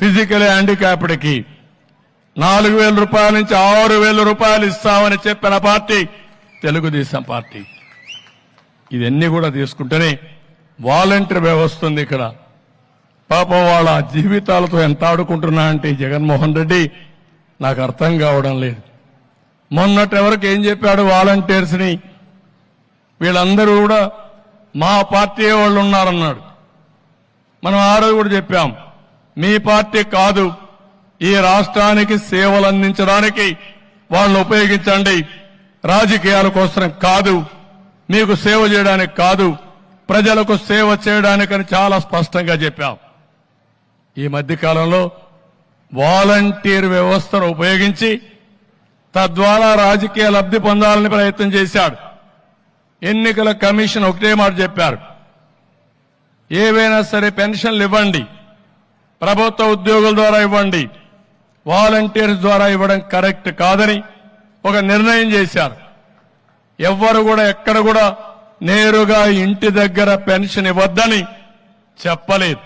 Physical హ్యాండిక్యాప్డ్కి నాలుగు వేల రూపాయల నుంచి ఆరు వేల రూపాయలు ఇస్తామని చెప్పిన పార్టీ తెలుగుదేశం పార్టీ. ఇవన్నీ కూడా తీసుకుంటేనే వాలంటీర్ వ్యవస్థ ఉంది ఇక్కడ. పాపం వాళ్ళ జీవితాలతో ఎంత ఆడుకుంటున్నా అంటే జగన్మోహన్ రెడ్డి నాకు అర్థం కావడం లేదు. మొన్నటి ఎవరికి ఏం చెప్పాడు వాలంటీర్స్ని వీళ్ళందరూ కూడా మా పార్టీ వాళ్ళు ఉన్నారన్నాడు. మనం ఆ రోజు కూడా చెప్పాం. మీ పార్టీ కాదు. ఈ రాష్ట్రానికి సేవలు అందించడానికి వాళ్ళని ఉపయోగించండి. రాజకీయాల కోసం కాదు. మీకు సేవ చేయడానికి కాదు. ప్రజలకు సేవ చేయడానికని చాలా స్పష్టంగా చెప్పాం. ఈ మధ్య కాలంలో వాలంటీర్ వ్యవస్థను ఉపయోగించి తద్వారా రాజకీయ లబ్ధి పొందాలని ప్రయత్నం చేశాడు. ఎన్నికల కమిషన్ ఒకటే మాట చెప్పారు. ఏవైనా సరే పెన్షన్లు ఇవ్వండి. ప్రభుత్వ ఉద్యోగుల ద్వారా ఇవ్వండి. వాలంటీర్స్ ద్వారా ఇవ్వడం కరెక్ట్ కాదని ఒక నిర్ణయం చేశారు. ఎవ్వరు కూడా ఎక్కడ కూడా నేరుగా ఇంటి దగ్గర పెన్షన్ ఇవ్వద్దని చెప్పలేదు.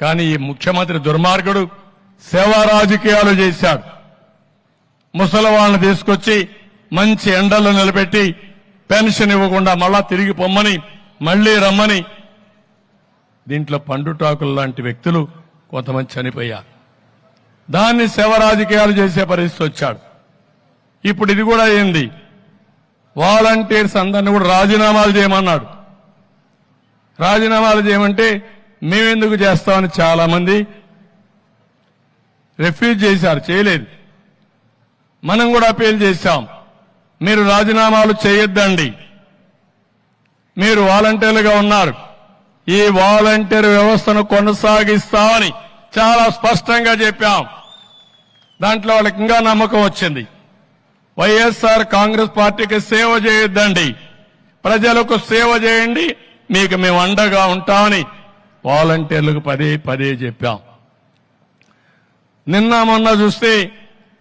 కానీ ఈ ముఖ్యమంత్రి దుర్మార్గుడు సేవా రాజకీయాలు చేశాడు. ముసలి వాళ్ళని తీసుకొచ్చి మంచి ఎండల్లో నిలబెట్టి పెన్షన్ ఇవ్వకుండా మళ్ళా తిరిగి పొమ్మని మళ్ళీ రమ్మని. దీంట్లో పండుటాకులు లాంటి వ్యక్తులు కొంతమంది చనిపోయారు దాన్ని శవ రాజకీయాలు చేసే పరిస్థితి వచ్చాడు. ఇప్పుడు ఇది కూడా అయింది వాలంటీర్స్ అందరిని కూడా రాజీనామాలు చేయమన్నాడు. రాజీనామాలు చేయమంటే మేమెందుకు చేస్తామని చాలా మంది రిఫ్యూజ్ చేశారు చేయలేదు. మనం కూడా అపీల్ చేశాం మీరు రాజీనామాలు చేయొద్దండి. మీరు వాలంటీర్లుగా ఉన్నారు. ఈ వాలంటీర్ వ్యవస్థను కొనసాగిస్తామని చాలా స్పష్టంగా చెప్పాం. దాంట్లో వాళ్ళకి ఇంకా నమ్మకం వచ్చింది. వైఎస్ఆర్ కాంగ్రెస్ పార్టీకి సేవ చేయొద్దండి. ప్రజలకు సేవ చేయండి. మీకు మేము అండగా ఉంటామని వాలంటీర్లకు పదే పదే చెప్పాం. నిన్న మొన్న చూస్తే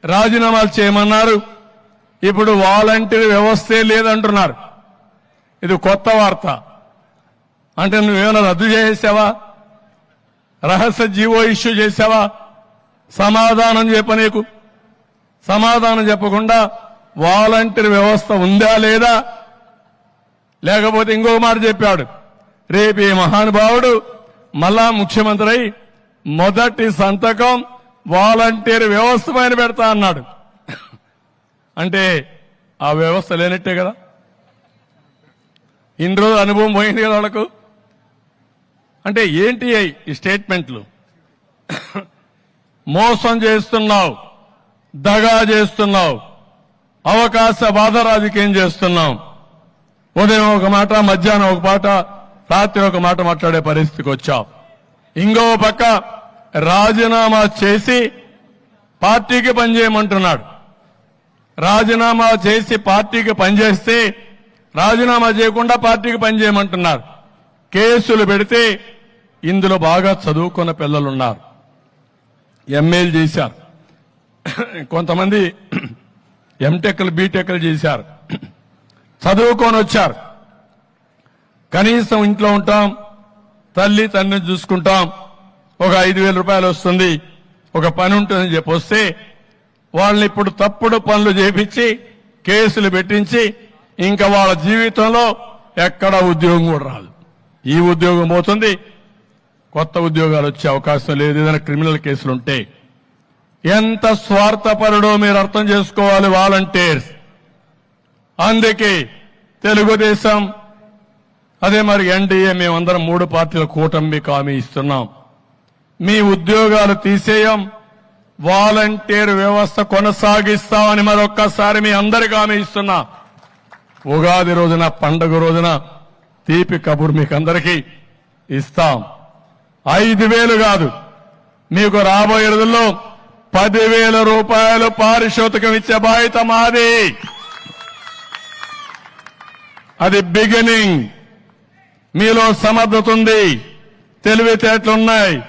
రాజీనామాలు చేయమన్నారు. ఇప్పుడు వాలంటీర్ వ్యవస్థే లేదంటున్నారు. ఇది కొత్త వార్త. అంటే నువ్వేమైనా రద్దు చేసేసావా? రహస్య జీవో ఇష్యూ చేసావా? సమాధానం చెప్ప నీకు. సమాధానం చెప్పకుండా వాలంటీర్ వ్యవస్థ ఉందా లేదా? లేకపోతే ఇంకో మాట చెప్పాడు. రేపు ఈ మహానుభావుడు మళ్ళా ముఖ్యమంత్రి అయి మొదటి సంతకం వాలంటీర్ వ్యవస్థ పైన పెడతా అన్నాడు. అంటే ఆ వ్యవస్థ లేనట్టే కదా? ఇన్ని రోజులు అనుభవం పోయింది కదా వాళ్ళకు? అంటే ఏంటి ఈ స్టేట్మెంట్లు? మోసం చేస్తున్నావు దగా చేస్తున్నావు అవకాశ బాధ రాజకీయం చేస్తున్నాం. ఉదయం ఒక మాట మధ్యాహ్నం ఒక మాట రాత్రి ఒక మాట మాట్లాడే పరిస్థితికి వచ్చావు ఇంకో పక్క రాజీనామా చేసి పార్టీకి పనిచేయమంటున్నాడు రాజీనామా చేసి పార్టీకి పనిచేస్తే రాజీనామా చేయకుండా పార్టీకి పనిచేయమంటున్నారు కేసులు పెడితే ఇందులో బాగా చదువుకున్న పిల్లలున్నారు. ఎంఏలు చేశారు. కొంతమంది ఎంటెక్లు బీటెక్లు చేశారు. చదువుకొని వచ్చారు. కనీసం ఇంట్లో ఉంటాం తల్లి తండ్రిని చూసుకుంటాం ఒక ఐదు వేల రూపాయలు వస్తుంది ఒక పని ఉంటుందని చెప్పి వస్తే వాళ్ళని ఇప్పుడు తప్పుడు పనులు చేపించి కేసులు పెట్టించి ఇంకా వాళ్ళ జీవితంలో ఎక్కడ ఉద్యోగం కూడా రాదు. ఈ ఉద్యోగం పోతుంది కొత్త ఉద్యోగాలు వచ్చే అవకాశం లేదు. ఏదైనా క్రిమినల్ కేసులు ఉంటే ఎంత స్వార్థపరుడో మీరు అర్థం చేసుకోవాలి వాలంటీర్స్. అందుకే తెలుగుదేశం అదే మరి ఎన్డీఏ మేమందరం మూడు పార్టీల కూటమి హామీ ఇస్తున్నాం. మీ ఉద్యోగాలు తీసేయం వాలంటీర్ వ్యవస్థ కొనసాగిస్తామని మరొక్కసారి మీ అందరికి హామీ ఇస్తున్నా. ఉగాది రోజున పండుగ రోజున తీపి కబుర్ మీకు అందరికీ ఇస్తాం. ఐదు వేలు కాదు. మీకు రాబోయే రోజుల్లో పదివేల రూపాయలు పారితోషికం ఇచ్చే బాధ్యత మాది. అది బిగినింగ్ మీలో సమర్థత ఉంది. తెలివితేటలున్నాయి